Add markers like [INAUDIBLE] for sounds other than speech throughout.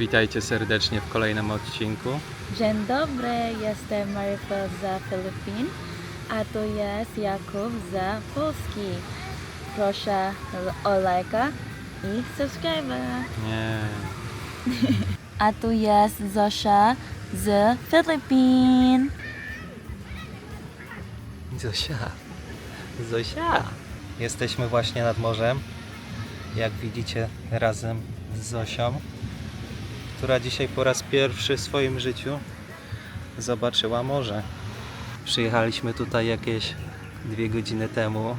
Witajcie serdecznie w kolejnym odcinku. Dzień dobry, jestem Maryfel za Filipin, a to jest Jakub za Polski. Proszę o lajka i subskryba. Nie. [LAUGHS] A tu jest Zosia z Filipin. Zosia. Zosia. Jesteśmy właśnie nad morzem. Jak widzicie, razem z Zosią, która dzisiaj po raz pierwszy w swoim życiu zobaczyła morze. Przyjechaliśmy tutaj jakieś dwie godziny temu.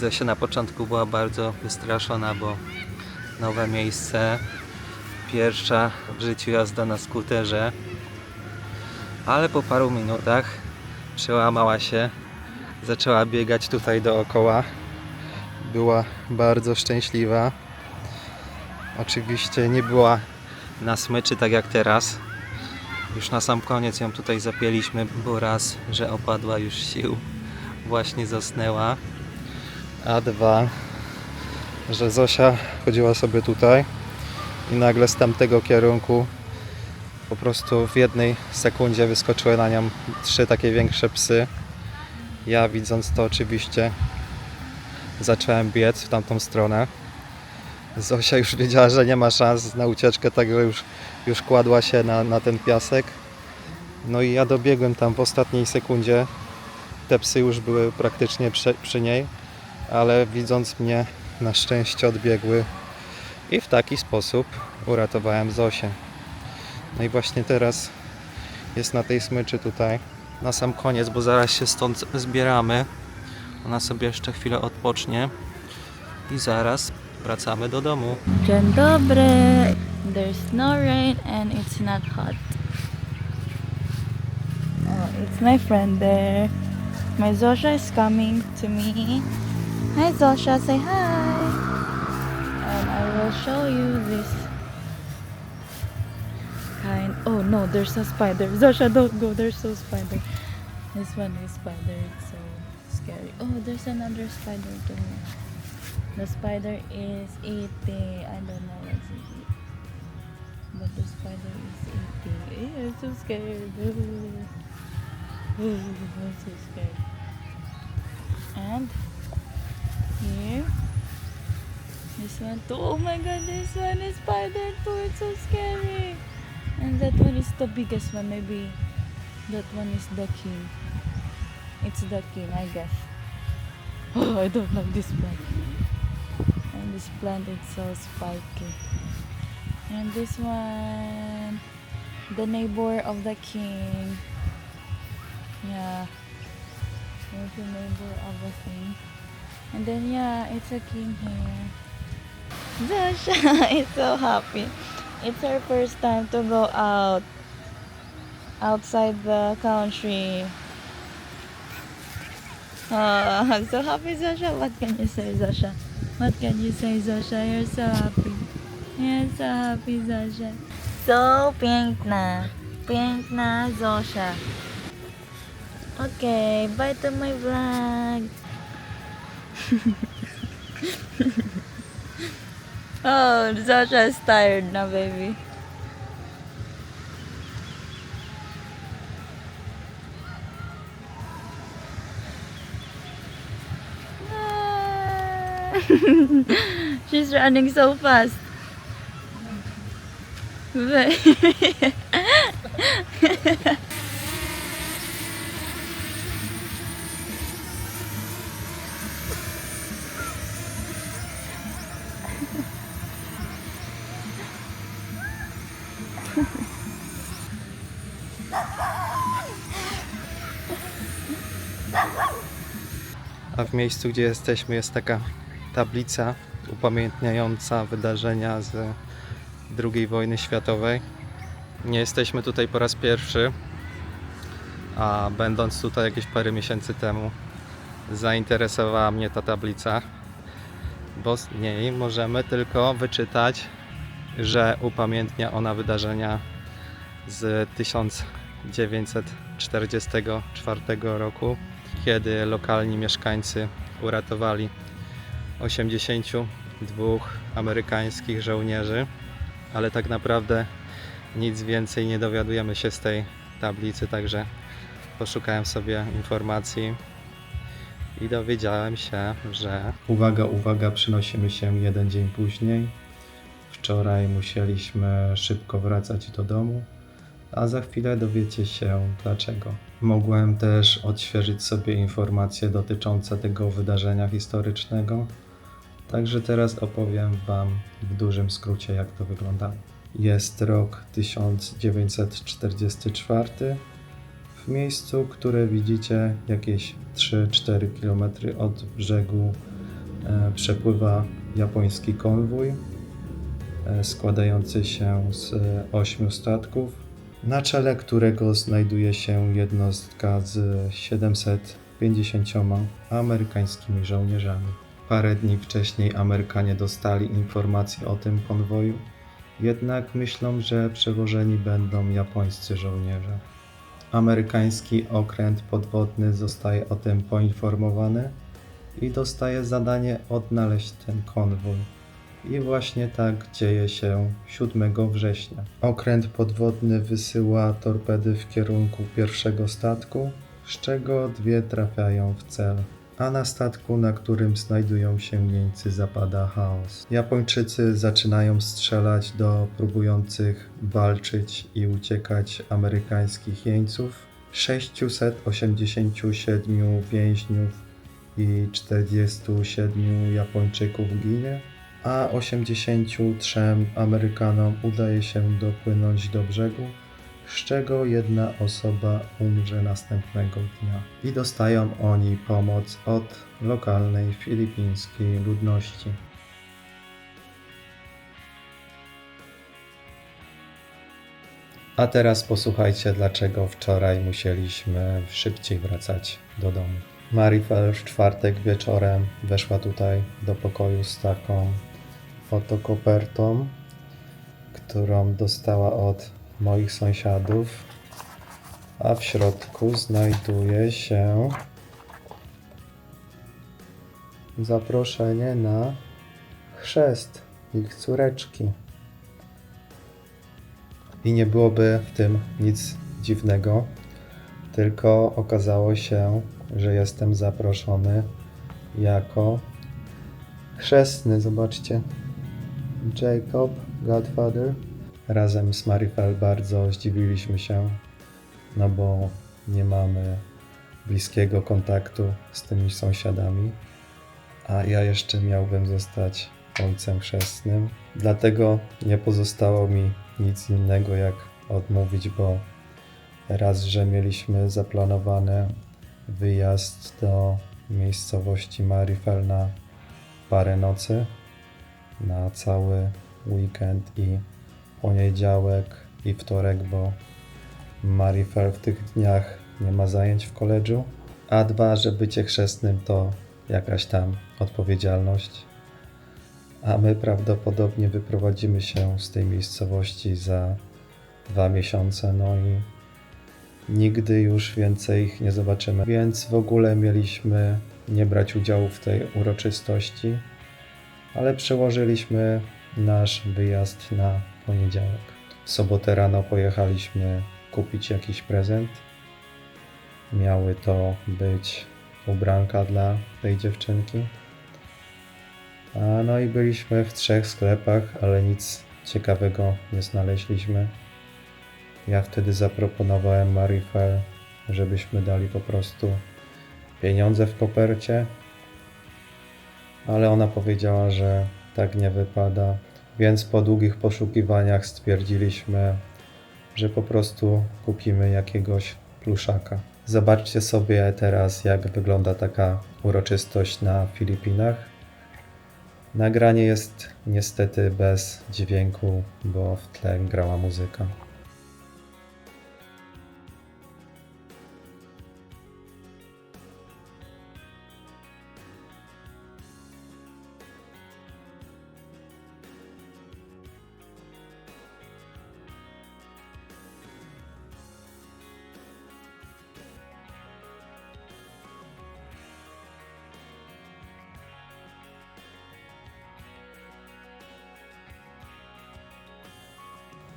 Zosia na początku była bardzo wystraszona, bo nowe miejsce, pierwsza w życiu jazda na skuterze. Ale po paru minutach przełamała się, zaczęła biegać tutaj dookoła. Była bardzo szczęśliwa. Oczywiście nie była na smyczy tak jak teraz. Już na sam koniec ją tutaj zapięliśmy, bo raz, że opadła już sił, właśnie zasnęła. A dwa, że Zosia chodziła sobie tutaj i nagle z tamtego kierunku po prostu w jednej sekundzie wyskoczyły na nią trzy takie większe psy. Ja widząc to oczywiście zacząłem biec w tamtą stronę. Zosia już wiedziała, że nie ma szans na ucieczkę, także już, już kładła się na, na ten piasek. No i ja dobiegłem tam w ostatniej sekundzie. Te psy już były praktycznie przy, przy niej, ale widząc mnie na szczęście odbiegły i w taki sposób uratowałem Zosię. No i właśnie teraz jest na tej smyczy tutaj. Na sam koniec, bo zaraz się stąd zbieramy. Ona sobie jeszcze chwilę odpocznie. I zaraz wracamy do domu. Dzień dobry. There's no rain and it's not hot. Oh, it's my friend there. My Zosha is coming to me. Hi Zosha, say hi. And I will show you this kind. Oh no, there's a spider. [LAUGHS] Zosha, don't go. There's no spider. This one is spider. It's so scary. Oh, there's another spider too. The spider is eating. I don't know what's it eating. But the spider is eating. Eh, I'm so scared. [LAUGHS] I'm so scared. And here, this one too. Oh my god, this one is spider too. It's so scary. And that one is the biggest one. Maybe that one is the king. It's the king, I guess. [LAUGHS] Oh, I don't like this plant. This plant is so spiky. And this one, the neighbor of the king. Yeah. There's the neighbor of the king. And then yeah, it's a king here. Zasha is [LAUGHS] so happy. It's her first time to go out. Outside the country. Oh, [LAUGHS] I'm so happy, Zasha. What can you say, Zasha? What can you say, Zasha? You're so happy. You're so happy, Zasha. So pink na. Pink na, Zasha. Okay, bye to my vlog. [LAUGHS] oh, Zasha is tired na, baby. [LAUGHS] She's running so fast. A w miejscu, gdzie jesteśmy, jest taka tablica upamiętniająca wydarzenia z II wojny światowej. Nie jesteśmy tutaj po raz pierwszy, a będąc tutaj jakieś parę miesięcy temu, zainteresowała mnie ta tablica, bo z niej możemy tylko wyczytać, że upamiętnia ona wydarzenia z 1944 roku, kiedy lokalni mieszkańcy uratowali 82 amerykańskich żołnierzy ale tak naprawdę nic więcej nie dowiadujemy się z tej tablicy, także poszukałem sobie informacji i dowiedziałem się, że. Uwaga, uwaga, przynosimy się jeden dzień później. Wczoraj musieliśmy szybko wracać do domu, a za chwilę dowiecie się dlaczego. Mogłem też odświeżyć sobie informacje dotyczące tego wydarzenia historycznego, także teraz opowiem Wam w dużym skrócie, jak to wyglądało. Jest rok 1944. W miejscu, które widzicie, jakieś 3-4 km od brzegu, e, przepływa japoński konwój e, składający się z e, ośmiu statków, na czele którego znajduje się jednostka z 750 amerykańskimi żołnierzami. Parę dni wcześniej Amerykanie dostali informację o tym konwoju, jednak myślą, że przewożeni będą japońscy żołnierze. Amerykański okręt podwodny zostaje o tym poinformowany i dostaje zadanie odnaleźć ten konwój. I właśnie tak dzieje się 7 września. Okręt podwodny wysyła torpedy w kierunku pierwszego statku, z czego dwie trafiają w cel. A na statku, na którym znajdują się jeńcy, zapada chaos. Japończycy zaczynają strzelać do próbujących walczyć i uciekać amerykańskich jeńców. 687 więźniów i 47 Japończyków ginie, a 83 Amerykanom udaje się dopłynąć do brzegu, z czego jedna osoba umrze następnego dnia. I dostają oni pomoc od lokalnej filipińskiej ludności. A teraz posłuchajcie, dlaczego wczoraj musieliśmy szybciej wracać do domu. Marifel w czwartek wieczorem weszła tutaj do pokoju z taką fotokopertą, którą dostała od moich sąsiadów, a w środku znajduje się zaproszenie na chrzest ich córeczki. I nie byłoby w tym nic dziwnego, tylko okazało się, że jestem zaproszony jako chrzestny. Zobaczcie. Jacob, Godfather. Razem z Marifel bardzo zdziwiliśmy się, no bo nie mamy bliskiego kontaktu z tymi sąsiadami, a ja jeszcze miałbym zostać ojcem chrzestnym. Dlatego nie pozostało mi nic innego jak odmówić, bo raz, że mieliśmy zaplanowany wyjazd do miejscowości Marifel na parę nocy, na cały weekend i poniedziałek i wtorek, bo Marifel w tych dniach nie ma zajęć w koledżu, a dwa, że bycie chrzestnym to jakaś tam odpowiedzialność, a my prawdopodobnie wyprowadzimy się z tej miejscowości za dwa miesiące, no i nigdy już więcej ich nie zobaczymy. Więc w ogóle mieliśmy nie brać udziału w tej uroczystości, ale przełożyliśmy nasz wyjazd na poniedziałek. W sobotę rano pojechaliśmy kupić jakiś prezent. Miały to być ubranka dla tej dziewczynki. A no i byliśmy w trzech sklepach, ale nic ciekawego nie znaleźliśmy. Ja wtedy zaproponowałem Marifel, żebyśmy dali po prostu pieniądze w kopercie, ale ona powiedziała, że tak nie wypada, więc po długich poszukiwaniach stwierdziliśmy, że po prostu kupimy jakiegoś pluszaka. Zobaczcie sobie teraz, jak wygląda taka uroczystość na Filipinach. Nagranie jest niestety bez dźwięku, bo w tle grała muzyka.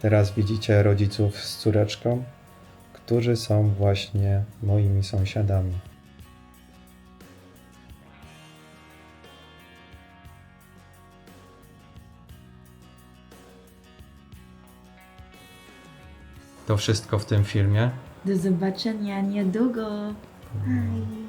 Teraz widzicie rodziców z córeczką, którzy są właśnie moimi sąsiadami. To wszystko w tym filmie. Do zobaczenia niedługo. Bye.